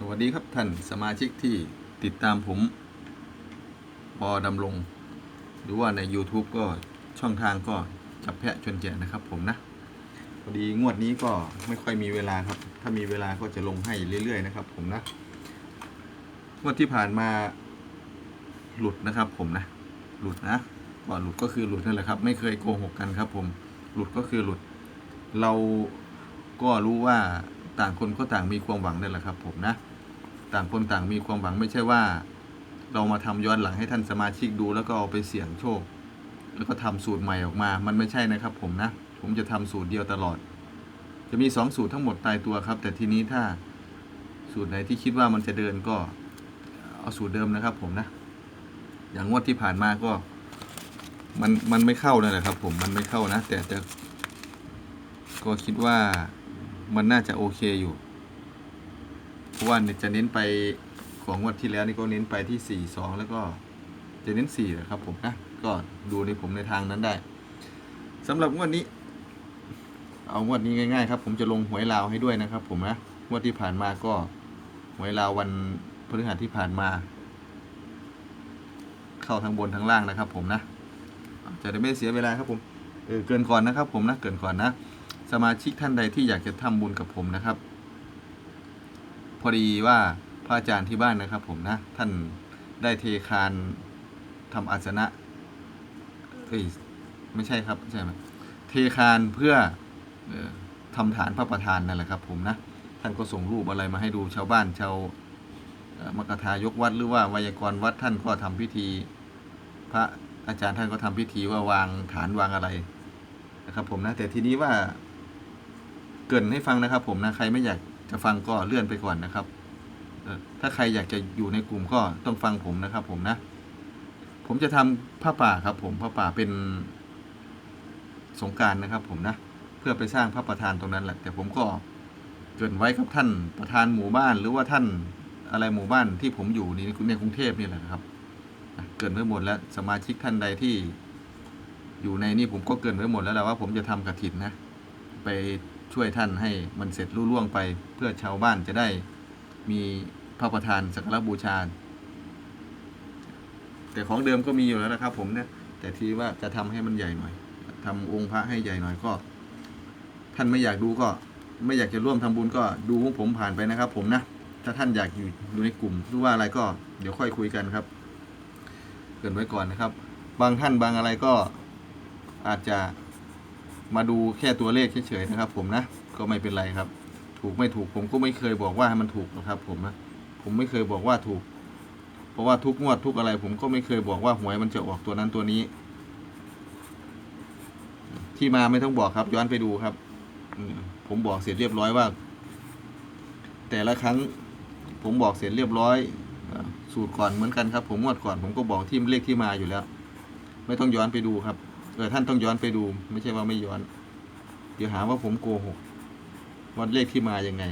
สวัสดีครับท่านสมาชิกที่ติดตามผมปอดำรงหรือว่าใน YouTube ก็ช่องทางก็จับแพะชนแกะนะครับผมนะพอดีงวดนี้ก็ไม่ค่อยมีเวลาครับ ถ้ามีเวลาก็จะลงให้เรื่อยๆนะครับ ผมนะงวดที่ผ่านมาหลุดนะครับ ผมนะ หลุดนะก่อนหลุดก็คือหลุดนั่นแหละครับ ไม่เคยโกหกกันครับ ผมหลุดก็คือหลุด เราก็รู้ว่าต่างคนก็ต่างมีความหวังนั่นแหละครับ ผมนะ ต่างคนต่างมีความหวังไม่ใช่ว่า เรามาทำย้อนหลังให้ท่านสมาชิกดูแล้วก็เอาไปเสี่ยงโชค แล้วก็ทำสูตรใหม่ออกมา มันไม่ใช่นะครับ ผมนะ ผมจะทำสูตรเดียวตลอด จะมีสองสูตรทั้งหมดตายตัวครับ แต่ทีนี้ถ้าสูตรไหนที่คิดว่ามันจะเดินก็เอาสูตรเดิมนะครับ ผมนะ อย่างงวดที่ผ่านมาก็มันมันไม่เข้านั่นแหละครับ ผมมันไม่เข้านะ แต่แต่ก็คิดว่ามันน่าจะโอเคอยู่ เพราะว่าเนี่ยจะเน้นไปของงวดที่แล้วนี่ก็เน้นไปที่สี่สองแล้วก็จะเน้นสี่นะครับผมนะก็ดูในผมในทางนั้นได้สำหรับงวดนี้ เอางวดนี้ง่ายๆครับ ผมจะลงหวยลาวให้ด้วยนะครับ ผมนะงวดที่ผ่านมาก็หวยลาววันพฤหัสที่ผ่านมา เข้าทั้งบนทั้งล่างนะครับ ผมนะจะได้ไม่เสียเวลาครับผมเออเกินก่อนนะครับ ผมนะเกินก่อนนะ สมาชิกท่านใดที่อยากจะทำบุญกับผมนะครับ พอดีว่าพระอาจารย์ที่บ้านนะครับ ผมนะ ท่านได้เทคานทำอาสนะเอ้ยไม่ใช่ครับใช่ไหมเทคานเพื่อออทำฐานพระประธานนั่นแหละครับ ผมนะท่านก็ส่งรูปอะไรมาให้ดูชาวบ้านชาวมกทายกวัดหรือว่าไวยากรวัดท่านก็ทำพิธี พระอาจารย์ท่านก็ทำพิธีว่าวางฐานวางอะไรนะครับ ผมนะแต่ทีนี้ว่าเกินให้ฟังนะครับ ผมนะใครไม่อยาก จะฟังก็เลื่อนไปก่อนนะครับถ้าใครอยากจะอยู่ในกลุ่มก็ต้องฟังผมนะครับ ผมนะ ผมจะทำผ้าป่าครับ ผมผ้าป่าเป็นสงการนะครับ ผมนะ เพื่อไปสร้างพระประธานตรงนั้นแหละ แต่ผมก็เกินไว้กับท่านประธานหมู่บ้าน หรือว่าท่านอะไรหมู่บ้านที่ผมอยู่ในในกรุงเทพนี่แหละครับเกินไว้หมดแล้วสมาชิกท่านใดที่อยู่ในนี่ผมก็เกินไว้หมดแล้วแหละว่าผมจะทำกระถินนะ ไป ช่วยท่านให้มันเสร็จรุ่ล่วงไป เพื่อชาวบ้านจะได้มีพระประธานสักการะบูชา แต่ของเดิมก็มีอยู่แล้วนะครับ ผมเนี่ยแต่ที่ว่าจะทำให้มันใหญ่หน่อยทำองค์พระให้ใหญ่หน่อยก็ ท่านไม่อยากดูก็ ไม่อยากจะร่วมทำบุญก็ดูของผมผ่านไปนะครับ ผมนะถ้าท่านอยากอยู่อยู่ในกลุ่มหรือว่าอะไรก็เดี๋ยวค่อยคุยกันครับเกินไว้ก่อนนะครับ บางท่านบางอะไรก็อาจจะ มาดูแค่ตัวเลขเฉยๆนะครับ ผมนะก็ไม่เป็นไรครับ ถูกไม่ถูกผมก็ไม่เคยบอกว่าให้มันถูกนะครับ ผมนะผมไม่เคยบอกว่าถูก เพราะว่าทุกงวดทุกอะไร ผมก็ไม่เคยบอกว่าหวยมันจะออกตัวนั้นตัวนี้ ที่มาไม่ต้องบอกครับ ย้อนไปดูครับผมบอกเสร็จเรียบร้อยว่า แต่ละครั้ง ผมบอกเสร็จเรียบร้อยสูตรก่อนเหมือนกันครับ ผมงวดก่อนผมก็บอกที่เลขที่มาอยู่แล้ว ไม่ต้องย้อนไปดูครับ เออท่านต้องย้อนไปดู ไม่ใช่ว่าไม่ย้อน เดี๋ยวหาว่าผมโกหกวัดเลขที่มายังไง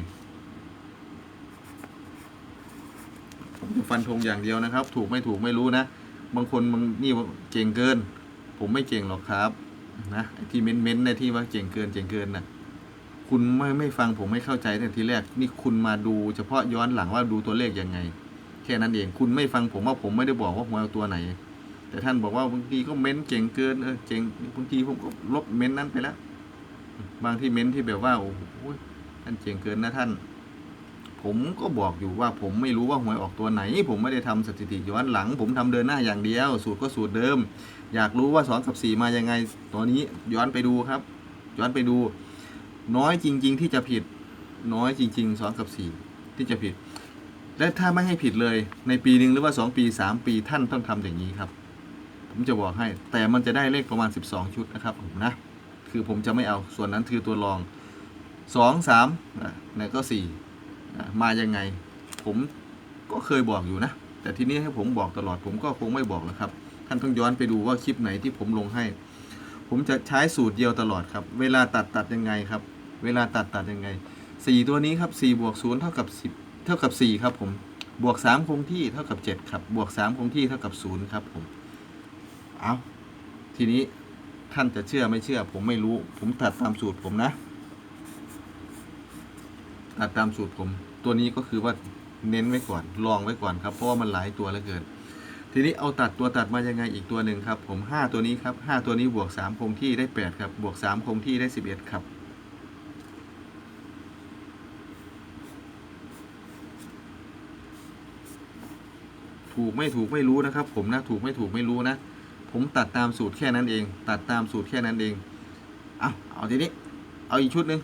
ผมจะฟันธงอย่างเดียวนะครับ ถูกไม่ถูกไม่รู้นะ บางคนบางนี่เก่งเกิน ผมไม่เก่งหรอกครับ นะที่เม้นเม้นๆในที่ว่าเก่งเกินเก่งเกินนะคุณไม่ไม่ฟังผมไม่เข้าใจตั้งแต่ทีแรก นี่คุณมาดูเฉพาะย้อนหลังว่าดูตัวเลขยังไง แค่นั้นเอง คุณไม่ฟังผมว่าผมไม่ได้บอกว่าหวยเอาตัวไหน แต่ท่านบอกว่าบางทีก็เม้นเก่งเกินเออเก่งบางทีผมก็ลบเม้นนั้นไปแล้วบางที่เม้นที่แบบว่าโอ้โหท่านเก่งเกินนะท่าน ผมก็บอกอยู่ว่าผมไม่รู้ว่าหวยออกตัวไหน ผมไม่ได้ทำสถิติย้อนหลัง ผมทำเดินหน้าอย่างเดียว สูตรก็สูตรเดิม อยากรู้ว่าสองกับสี่มายังไงตัวนี้ย้อนไปดูครับ ย้อนไปดู น้อยจริง ๆ ที่จะผิดน้อยจริงๆสองกับสี่ที่จะผิดและถ้าไม่ให้ผิดเลยในปีหนึ่งหรือว่าสองปีสามปีท่านต้องทำอย่างนี้ครับ ผมจะบอกให้ แต่มันจะได้เลขประมาณ 12 ชุดนะครับผมนะ คือผมจะไม่เอา ส่วนนั้นคือตัวรองสองสามแล้วก็สี่มายังไง ผมก็เคยบอกอยู่นะ แต่ทีนี้ให้ผมบอกตลอดผมก็คงไม่บอกแล้วครับ ท่านต้องย้อนไปดูว่าคลิปไหนที่ผมลงให้ ผมจะใช้สูตรเดียวตลอดครับ เวลาตัดตัดยังไงครับ เวลาตัดตัดยังไงสี่ตัวนี้ครับสี่บวกศูนย์เท่ากับสิบเท่ากับสี่ครับผมบวกสามคงที่เท่ากับเจ็ดครับ บวกสามคงที่เท่ากับศูนย์ครับผม เอาทีนี้ท่านจะเชื่อไม่เชื่อ ผมไม่รู้ ผมตัดตามสูตรผมนะตัดตามสูตรผม ตัวนี้ก็คือว่าเน้นไว้ก่อน ลองไว้ก่อนครับ เพราะว่ามันหลายตัวเหลือเกิน ทีนี้เอาตัดตัวตัดมายังไงอีกตัวหนึ่งครับ ผม 5 ตัวนี้ครับ 5 ตัวนี้บวก 3 คงที่ได้ 8 ครับ บวก 3 คงที่ได้ 11 ครับ ถูกไม่ถูกไม่รู้นะครับ ผมนะ ถูกไม่ถูกไม่รู้นะ ผมตัดตามสูตรแค่นั้นเอง ตัดตามสูตรแค่นั้นเอง เอาเอาทีนี้ เอาอีกชุดหนึ่ง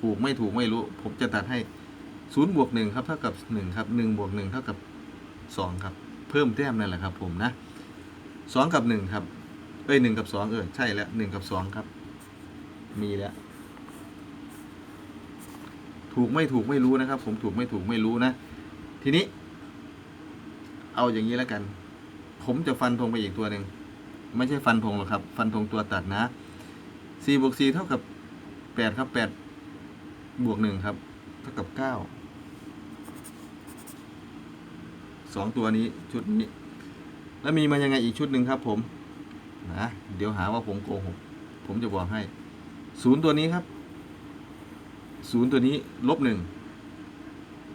ถูกไม่ถูกไม่รู้ ผมจะตัดให้ศูนย์บวกหนึ่งครับเท่ากับหนึ่งครับหนึ่งบวกหนึ่งเท่ากับสองครับ เพิ่มแต้มนั่นแหละครับ ผมนะสองกับหนึ่งครับเอ้ยหนึ่งกับสองเออใช่แล้วหนึ่งกับสองครับ มีแล้ว ถูกไม่ถูกไม่รู้นะครับ ผมถูกไม่ถูกไม่รู้นะ ทีนี้ เอาอย่างนี้แล้วกัน ผมจะฟันธงไปอีกตัวหนึ่งไม่ใช่ฟันธงหรอกครับ ฟันธงตัวตัดนะสี่บวกสี่เท่ากับแปดครับแปดบวกหนึ่งครับ เท่ากับเก้าสองตัวนี้ชุดนี้ แล้วมีมายังไงอีกชุดหนึ่งครับ ผมนะเดี๋ยวหาว่าผมโกหกผมจะบอกให้ศูนย์ตัวนี้ครับศูนย์ตัวนี้ลบหนึ่ง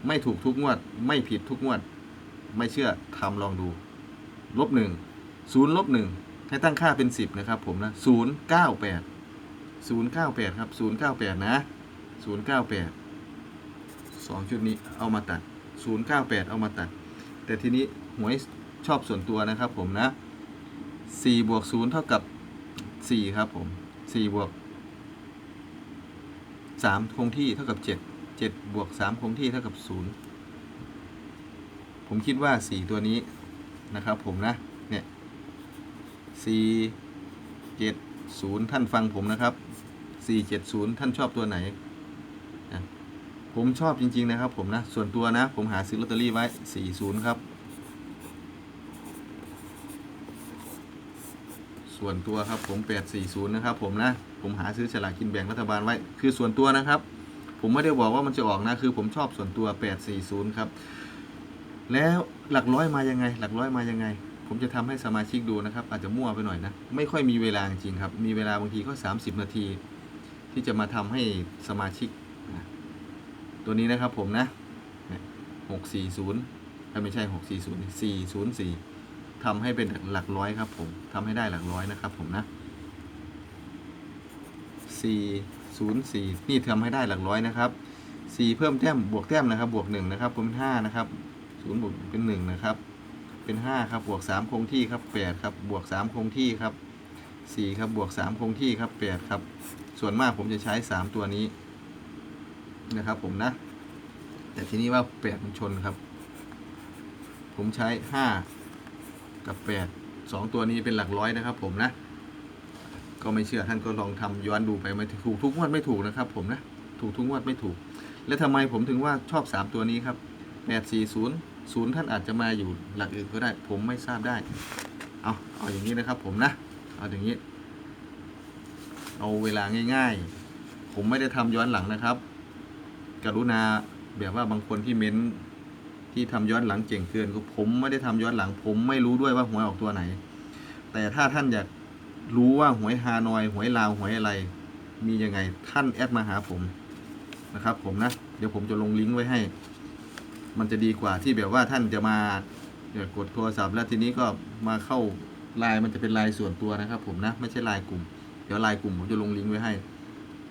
ไม่ถูกทุกงวด ไม่ผิดทุกงวด ไม่เชื่อทำลองดู ลบหนึ่งศูนย์ลบหนึ่งให้ตั้งค่าเป็นสิบนะครับผมนะศูนย์เก้าแปดศูนย์เก้าแปดครับศูนย์เก้าแปดนะศูนย์เก้าแปดสองชุดนี้เอามาตัดศูนย์เก้าแปดเอามาตัด แต่ทีนี้หวยชอบส่วนตัวนะครับผมนะสี่บวกศูนย์เท่ากับสี่ครับผมสี่บวกสามคงที่เท่ากับเจ็ดเจ็ดบวกสามคงที่เท่ากับศูนย์ผมคิดว่าสี่ตัวนี้ นะครับผมนะ เนี่ยสี่เจ็ดศูนย์ท่านฟังผมนะครับสี่เจ็ดศูนย์ท่านชอบตัวไหนนะผมชอบจริง ๆ นะครับ ผมนะ ส่วนตัวนะ ผมหาซื้อลอตเตอรี่ไว้สี่ศูนย์ครับ ส่วนตัวครับผมแปดสี่ศูนย์นะครับ ผมนะ ผมหาซื้อฉลากกินแบ่งรัฐบาลไว้ คือส่วนตัวนะครับ ผมไม่ได้บอกว่ามันจะออกนะ คือผมชอบส่วนตัวแปดสี่ศูนย์ครับ แล้วหลักร้อยมายังไง หลักร้อยมายังไง ผมจะทำให้สมาชิกดูนะครับ อาจจะมั่วไปหน่อยนะ ไม่ค่อยมีเวลาจริงครับ มีเวลาบางทีก็ 30 นาที ที่จะมาทำให้สมาชิก ตัวนี้นะครับผมนะหกสี่ศูนย์ไม่ใช่หกสี่ศูนย์สี่ศูนย์สี่ทำให้เป็นหลักร้อยครับผมทำให้ได้หลักร้อยนะครับผมนะสี่ศูนย์สี่นี่ทำให้ได้หลักร้อยนะครับสี่เพิ่มแต้มบวกแต้มนะครับ บวกหนึ่งนะครับผมห้านะครับ ศูนย์บวกเป็นหนึ่งนะครับ เป็นห้าครับบวกสามคงที่ครับแปดครับบวกสามคงที่ครับสี่ครับบวกสามคงที่ครับแปดครับ ส่วนมากผมจะใช้สามตัวนี้นะครับผมนะ แต่ทีนี้ว่าแปดมันชนครับ ผมใช้ห้ากับแปดสองตัวนี้เป็นหลักร้อยนะครับ ผมนะ ก็ไม่เชื่อท่านก็ลองทำย้อนดูไปไม่ถูกทุกงวดไม่ถูกนะครับ ผมนะถูกทุกงวดไม่ถูก แล้วทำไมผมถึงว่าชอบสามตัวนี้ครับแปดสี่ศูนย์ ศูนย์ท่านอาจจะมาอยู่หลักอื่นก็ได้ ผมไม่ทราบได้ เอาเอาอย่างนี้นะครับผมนะ เอาอย่างนี้ เอาเวลาง่าย ๆ ผมไม่ได้ทำย้อนหลังนะครับ กรุณาแบบว่าบางคนที่เม้นที่ทำย้อนหลังเก่งเกินก็ผมไม่ได้ทำย้อนหลัง ผมไม่รู้ด้วยว่าหวยออกตัวไหน แต่ถ้าท่านอยากรู้ว่าหวยฮานอยหวยลาวหวยอะไร มียังไงท่านแอดมาหาผมนะครับ ผมนะ เดี๋ยวผมจะลงลิงก์ไว้ให้ มันจะดีกว่าที่แบบว่าท่านจะมาเดี๋ยวกดโทรศัพท์แล้วทีนี้ก็มาเข้าไลน์มันจะเป็นไลน์ส่วนตัวนะครับ ผมนะไม่ใช่ไลน์กลุ่มเดี๋ยวไลน์กลุ่มผมจะลงลิงก์ไว้ให้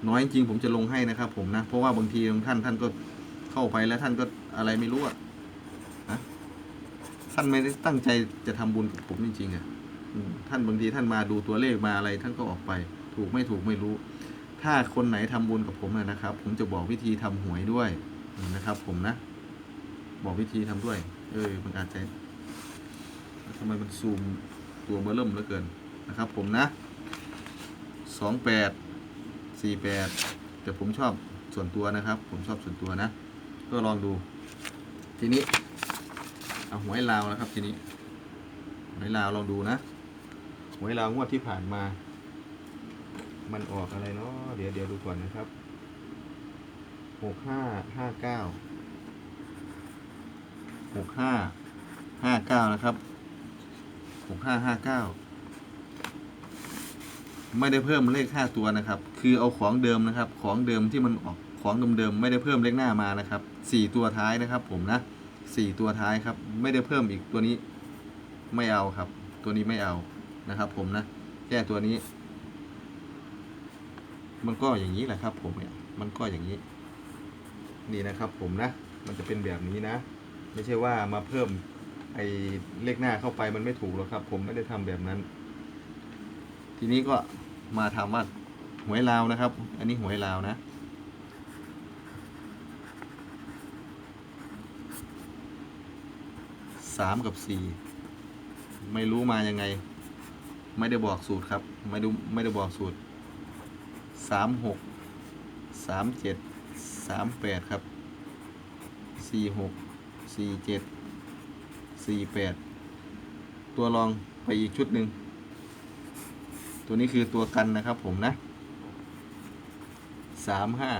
น้อยจริงผมจะลงให้นะครับ ผมนะเพราะว่าบางทีบางท่านท่านก็เข้าไปแล้วท่านก็อะไรไม่รู้อะนะท่านไม่ได้ตั้งใจจะทำบุญกับผมจริงๆอะอืมท่านบางทีท่านมาดูตัวเลขมาอะไรท่านก็ออกไป ถูกไม่ถูกไม่รู้ ถ้าคนไหนทำบุญกับผมนะนะครับ ผมจะบอกวิธีทำหวยด้วยนะครับ ผมนะ บอกวิธีทำด้วย เออ มันอาจจะทำไมมันซูมตัวเบอร์เริ่มเหลือเกินนะครับผมนะสองแปดสี่แปดแต่ผมชอบส่วนตัวนะครับ ผมชอบส่วนตัวนะ ก็ลองดู ทีนี้ เอาหวยลาวนะครับ ทีนี้หวยลาวลองดูนะหวยลาวงวดที่ผ่านมา มันออกอะไรเนาะเดี๋ยวเดี๋ยวดูก่อนนะครับหกห้าห้าเก้า หกห้าห้าเก้านะครับหกห้าห้าเก้าไม่ได้เพิ่มเลขห้าตัวนะครับ คือเอาของเดิมนะครับ ของเดิมที่มันออกของเดิมๆไม่ได้เพิ่มเลขหน้ามานะครับสี่ตัวท้ายนะครับ ผมนะสี่ตัวท้ายครับ ไม่ได้เพิ่มอีกตัวนี้ไม่เอาครับ ตัวนี้ไม่เอานะครับ ผมนะแค่ตัวนี้ มันก็อย่างนี้แหละครับ ผมเนี่ยมันก็อย่างนี้ นี่นะครับ ผมนะ มันจะเป็นแบบนี้นะ ไม่ใช่ว่ามาเพิ่มไอ้เลขหน้าเข้าไปมันไม่ถูกหรอกครับ ผมไม่ได้ทำแบบนั้น ทีนี้ก็มาทำว่าหวยลาวนะครับ อันนี้หวยลาวนะ สามกับสี่ไม่รู้มายังไง ไม่ได้บอกสูตรครับ ไม่ดูไม่ได้บอกสูตรสามหกสามเจ็ดสามแปดครับสี่หก สี่เจ็ดสี่แปดตัวรองไปอีกชุดหนึ่งตัวนี้คือตัวกันนะครับผมนะสามห้า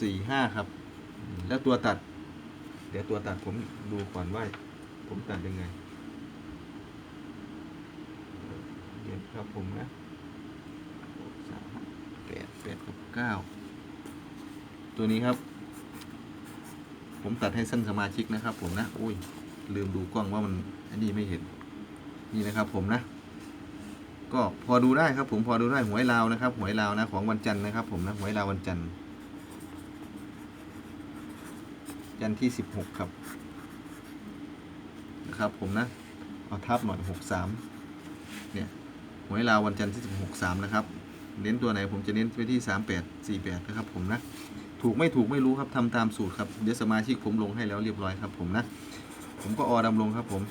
สี่ห้าครับ แล้วตัวตัด เดี๋ยวตัวตัดผมดูก่อนว่าผมตัดยังไงเดี๋ยวครับผมนะสามแปดแปดกับเก้าตัวนี้ครับ ผมตัดให้สั้นสมาชิกนะครับ ผมนะโอ้ยลืมดูกล้องว่ามันอันนี้ไม่เห็นนี่นะครับผมนะ ก็พอดูได้ครับ ผมพอดูได้หวยลาวนะครับหวยลาวนะของวันจันทร์นะครับ ผมนะหวยลาววันจันทร์จันทร์ที่สิบหกครับนะครับ ผมนะเอาทับหน่อยหกสามเนี่ยหวยลาววันจันทร์ที่สิบหกสามนะครับ เน้นตัวไหนผมจะเน้นไปที่สามแปดสี่แปดนะครับ ผมนะ ถูกไม่ถูกไม่รู้ครับทำตามสูตรครับเดี๋ยวสมาชิกผมลงให้แล้วเรียบร้อยครับ ผมนะ ผมก็ออดำลงครับ ผม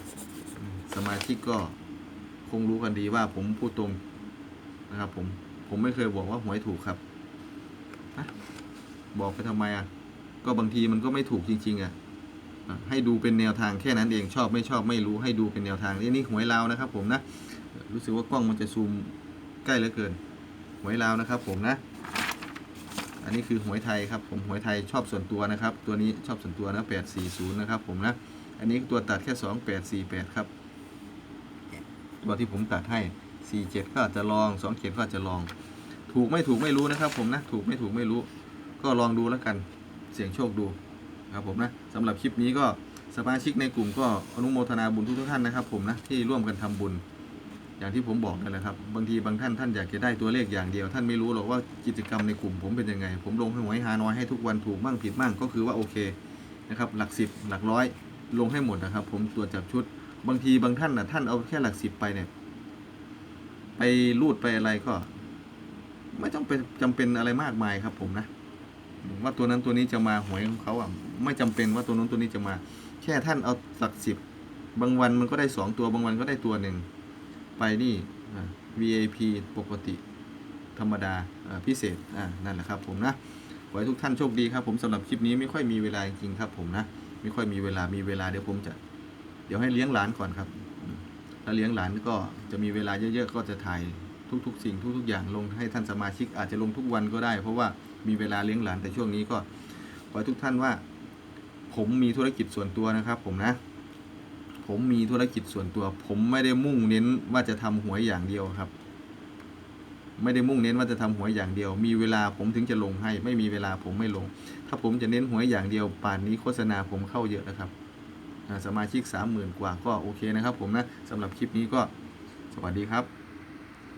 สมาชิกก็คงรู้กันดีว่าผมพูดตรงนะครับ ผมผมไม่เคยบอกว่าหวยถูกครับนะบอกไปทำไมอะก็บางทีมันก็ไม่ถูกจริงๆอะอะให้ดูเป็นแนวทางแค่นั้นเองชอบไม่ชอบไม่รู้ให้ดูเป็นแนวทางนี่นี่หวยลาวนะครับ ผมนะรู้สึกว่ากล้องมันจะซูมใกล้เหลือเกิน หวยลาวนะครับ ผมนะ อันนี้คือหวยไทยครับผมหวยไทยชอบส่วนตัวนะครับ ตัวนี้ชอบส่วนตัวนะแปดสี่ศูนย์นะครับผมนะ อันนี้ตัวตัดแค่สองแปดสี่แปดครับตัวที่ผมตัดให้สี่เจ็ดก็อาจจะลองสองเจ็ดก็อาจจะลอง ถูกไม่ถูกไม่รู้นะครับ ผมนะถูกไม่ถูกไม่รู้ ก็ลองดูแล้วกันเสี่ยงโชคดูครับผมนะสำหรับคลิปนี้ก็สมาชิกในกลุ่มก็อนุโมทนาบุญทุกท่านนะครับ ผมนะที่ร่วมกันทำบุญ อย่างที่ผมบอกนั่นแหละครับบางทีบางท่านท่านอยากจะได้ตัวเลขอย่างเดียว ท่านไม่รู้หรอกว่ากิจกรรมในกลุ่มผมเป็นยังไง ผมลงให้หวยฮานอยให้ทุกวันถูกบ้างผิดบ้างก็คือว่าโอเคนะครับหลักสิบหลักร้อยลงให้หมดนะครับ ผมตรวจจับชุด บางทีบางท่านนะท่านเอาแค่หลักสิบไปเนี่ย ไปรูดไปอะไรก็ ไม่ต้องเป็นจำเป็นอะไรมากมายครับ ผมนะว่าตัวนั้นตัวนี้จะมาหวยของเขาอะไม่จำเป็นว่าตัวนั้นตัวนี้จะมา แค่ท่านเอาหลักสิบบางวันมันก็ได้สองตัวบางวันก็ได้ตัวหนึ่ง ไปนี่ VIP ปกติธรรมดาพิเศษอ่านั่นแหละครับผมนะขอให้ทุกท่านโชคดีครับผมสำหรับคลิปนี้ไม่ค่อยมีเวลาจริงครับผมนะไม่ค่อยมีเวลามีเวลาเดี๋ยวผมจะ เดี๋ยวให้เลี้ยงหลานก่อนครับถ้าเลี้ยงหลานก็จะมีเวลาเยอะๆก็จะถ่ายทุกๆ สิ่งทุกๆ อย่างลงให้ท่านสมาชิกอาจจะลงทุกวันก็ได้ เพราะว่ามีเวลาเลี้ยงหลานแต่ช่วงนี้ก็ขอให้ทุกท่านว่า ผมมีธุรกิจส่วนตัวนะครับ ผมนะ ผมมีธุรกิจส่วนตัว ผมไม่ได้มุ่งเน้นว่าจะทำหวยอย่างเดียวครับ ไม่ได้มุ่งเน้นว่าจะทำหวยอย่างเดียว มีเวลาผมถึงจะลงให้ ไม่มีเวลาผมไม่ลง ถ้าผมจะเน้นหวยอย่างเดียว ป่านนี้โฆษณาผมเข้าเยอะนะครับสมาชิกสามหมื่นกว่าก็โอเคนะครับผมนะสำหรับคลิปนี้ก็สวัสดีครับ